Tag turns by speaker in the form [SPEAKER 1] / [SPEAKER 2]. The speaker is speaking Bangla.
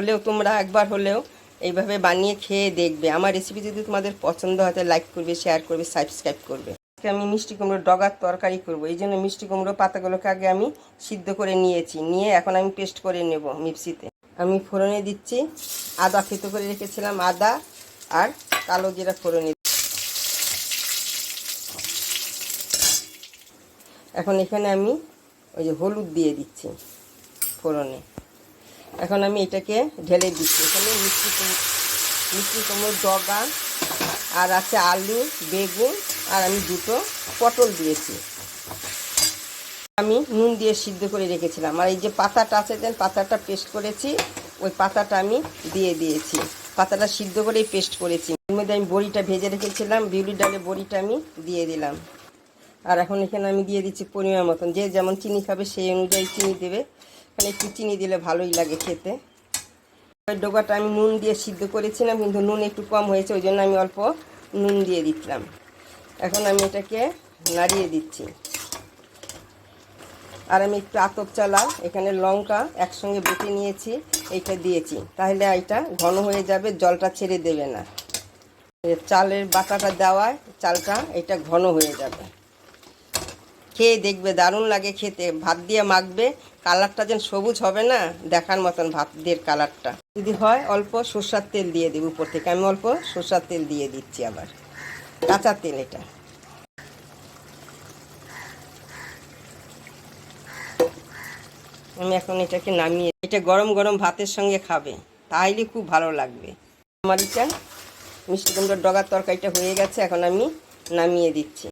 [SPEAKER 1] হলেও, তোমরা একবার হলেও এইভাবে বানিয়ে খেয়ে দেখবে। আমার রেসিপি যদি তোমাদের পছন্দ হয়, তাহলে লাইক করবে শেয়ার করবে সাবস্ক্রাইব করবে। আজকে আমি মিষ্টি কুমড়োর ডগার তরকারি করব। এই জন্য মিষ্টি কুমড়ো পাতাগুলোকে আগে আমি সিদ্ধ করে নিয়েছি। নিয়ে এখন আমি পেস্ট করে নেব মিক্সিতে। আমি ফোড়নে দিচ্ছি। আদা খেতে করে রেখেছিলাম, আদা আর কালো জিরা ফোড়নে। এখন এখানে আমি ওই যে হলুদ দিয়ে দিচ্ছি ফোড়নে। এখন আমি এটাকে ঢেলে দিচ্ছি। এখানে মিষ্টি মিষ্টি কুমড়োর ডগা আর আছে আলু, বেগুন আর আমি দুটো পটল দিয়েছি। আমি নুন দিয়ে সিদ্ধ করে রেখেছিলাম। আর এই যে পাতাটা আছে, দেন পাতাটা পেস্ট করেছি। ওই পাতাটা আমি দিয়ে দিয়েছি। পাতাটা সিদ্ধ করেই পেস্ট করেছি। এর মধ্যে আমি বড়িটা ভেজে রেখেছিলাম। বিউলি ডালে বড়িটা আমি দিয়ে দিলাম। আর এখন এখানে আমি দিয়ে দিচ্ছি পরিমাণ মতন। যে যেমন চিনি খাবে, সেই অনুযায়ী চিনি দেবে। এখানে একটু চিনি দিলে ভালোই লাগে খেতে। ডোকাটা আমি নুন দিয়ে সিদ্ধ করেছিলাম, কিন্তু নুন একটু কম হয়েছে, ওই জন্য আমি অল্প নুন দিয়ে দিচ্ছিলাম। এখন আমি এটাকে নাড়িয়ে দিচ্ছি। আর আমি একটু আতপ চালা, এখানে লঙ্কা একসঙ্গে বেটে নিয়েছি, এইটা দিয়েছি। তাহলে এটা ঘন হয়ে যাবে, জলটা ছেড়ে দেবে না। চালের বাটাটা দেওয়ায় চালটা এটা ঘন হয়ে যাবে। খেয়ে দেখবে, দারুণ লাগে খেতে। ভাত দিয়ে মাখবে, কালারটা যেন সবুজ হবে না? দেখার মতন ভাতের কালারটা। যদি হয়, অল্প সর্ষার তেল দিয়ে দেবো উপর থেকে। আমি অল্প সর্ষার তেল দিয়ে দিচ্ছি আবার। কাঁচা তেল এটা। আমি এখন এটাকে নামিয়ে, এটা গরম গরম ভাতের সঙ্গে খাবে। তাইলে খুব ভালো লাগবে। আমার এটা মিষ্টি কুমড়োর ডগার তরকারিটা হয়ে গেছে, এখন আমি নামিয়ে দিচ্ছি।